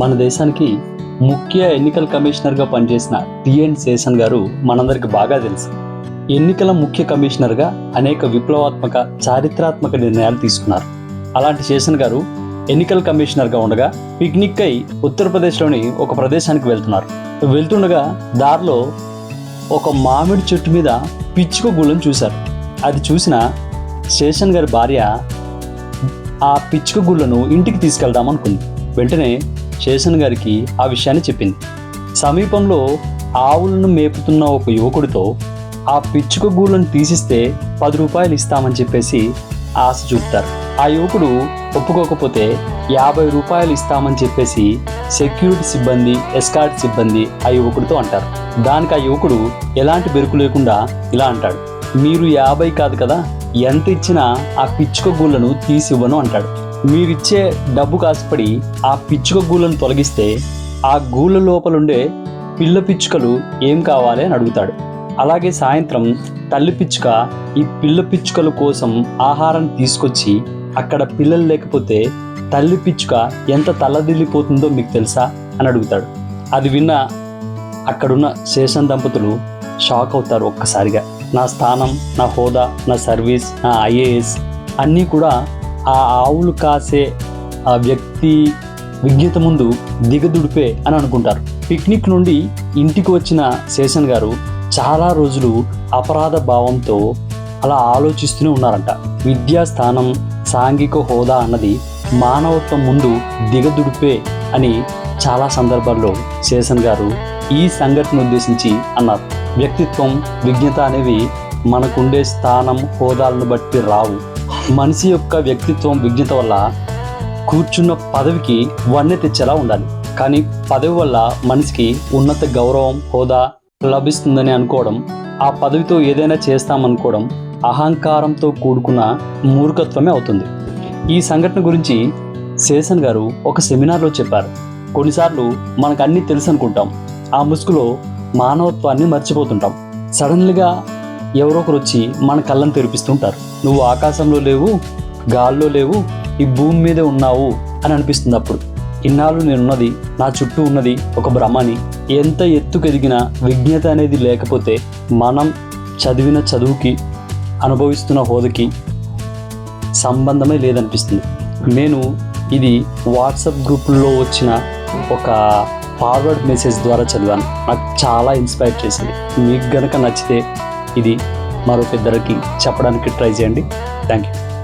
మన దేశానికి ముఖ్య ఎన్నికల కమిషనర్గా పనిచేసిన టిఎన్ శేషన్ గారు మనందరికి బాగా తెలుసు. ఎన్నికల ముఖ్య కమిషనర్గా అనేక విప్లవాత్మక చారిత్రాత్మక నిర్ణయాలు తీసుకున్నారు. అలాంటి శేషన్ గారు ఎన్నికల కమిషనర్గా ఉండగా పిక్నిక్ అయి ఉత్తరప్రదేశ్లోని ఒక ప్రదేశానికి వెళ్తున్నారు. వెళ్తుండగా దారిలో ఒక మామిడి చెట్టు మీద పిచ్చుక గుళ్ళను చూశారు. అది చూసిన శేషన్ గారి భార్య ఆ పిచ్చుక గుళ్ళను ఇంటికి తీసుకెళ్దాం అనుకుంది వెంటనే శేషన్ గారికి ఆ విషయాన్ని చెప్పింది. సమీపంలో ఆవులను మేపుతున్న ఒక యువకుడితో ఆ పిచ్చుక గూళ్ళను తీసిస్తే పది రూపాయలు ఇస్తామని చెప్పేసి ఆశ చూపుతారు. ఆ యువకుడు ఒప్పుకోకపోతే యాభై రూపాయలు ఇస్తామని చెప్పేసి సెక్యూరిటీ సిబ్బంది ఎస్కార్ట్ సిబ్బంది ఆ యువకుడితో అంటారు. దానికి ఆ యువకుడు ఎలాంటి బెరుకు లేకుండా ఇలా అంటాడు. మీరు యాభై కాదు కదా ఎంత ఇచ్చినా ఆ పిచ్చుక గూళ్ళను తీసివ్వను అంటాడు. మీరిచ్చే డబ్బు కాసుపడి ఆ పిచ్చుక గూళ్ళను తొలగిస్తే ఆ గూళ్ళ లోపలుండే పిల్ల పిచ్చుకలు ఏం కావాలి అని అడుగుతాడు. అలాగే సాయంత్రం తల్లి పిచ్చుక ఈ పిల్ల పిచ్చుకల కోసం ఆహారం తీసుకొచ్చి అక్కడ పిల్లలు లేకపోతే తల్లి పిచ్చుక ఎంత తల్లదిల్లిపోతుందో మీకు తెలుసా? అని అడుగుతాడు. అది విన్న అక్కడున్న శేషన్ దంపతులు షాక్ అవుతారు ఒక్కసారిగా. నా స్థానం నా హోదా నా సర్వీస్ నా ఐఏఎస్ అన్నీ కూడా ఆ ఆవులు కాసే ఆ వ్యక్తి విజ్ఞత ముందు దిగదుడిపే అని అనుకుంటారు. పిక్నిక్ నుండి ఇంటికి వచ్చిన శేషన్ గారు చాలా రోజులు అపరాధ భావంతో అలా ఆలోచిస్తూనే ఉన్నారంట. విద్యా స్థానం సాంఘిక హోదా అన్నది మానవత్వం ముందు దిగదుడిపే అని చాలా సందర్భాల్లో శేషన్ గారు ఈ సంఘటన ఉద్దేశించి అన్నారు. వ్యక్తిత్వం విజ్ఞత అనేవి మనకుండే స్థానం హోదాలను బట్టి రావు. మనిషి యొక్క వ్యక్తిత్వం విజ్ఞత వల్ల కూర్చున్న పదవికి వన్నె తెచ్చేలా ఉండాలి. కానీ పదవి వల్ల మనిషికి ఉన్నత గౌరవం హోదా లభిస్తుందని అనుకోవడం ఆ పదవితో ఏదైనా చేస్తామనుకోవడం అహంకారంతో కూడుకున్న మూర్ఖత్వమే అవుతుంది. ఈ సంఘటన గురించి శేషన్ గారు ఒక సెమినార్లో చెప్పారు. కొన్నిసార్లు మనకు అన్నీ తెలుసు అనుకుంటాం ఆ ముసుగులో మానవత్వాన్ని మర్చిపోతుంటాం. సడన్లీగా ఎవరో ఒకరు వచ్చి మన కళ్ళను తెరిపిస్తుంటారు. నువ్వు ఆకాశంలో లేవు గాల్లో లేవు ఈ భూమి మీదే ఉన్నావు అని అనిపిస్తుంది అప్పుడు. ఇన్నాళ్ళు నేనున్నది నా చుట్టూ ఉన్నది ఒక భ్రమని ఎంత ఎత్తుకెదిగినా విజ్ఞత అనేది లేకపోతే మనం చదివిన చదువుకి అనుభవిస్తున్న హోదకి సంబంధమే లేదనిపిస్తుంది. నేను ఇది వాట్సాప్ గ్రూపుల్లో వచ్చిన ఒక ఫార్వర్డ్ మెసేజ్ ద్వారా చదివాను. నాకు చాలా ఇన్స్పైర్ చేసింది. మీకు గనక నచ్చితే ఇది మరొక ఇద్దరికి చెప్పడానికి ట్రై చేయండి. Thank you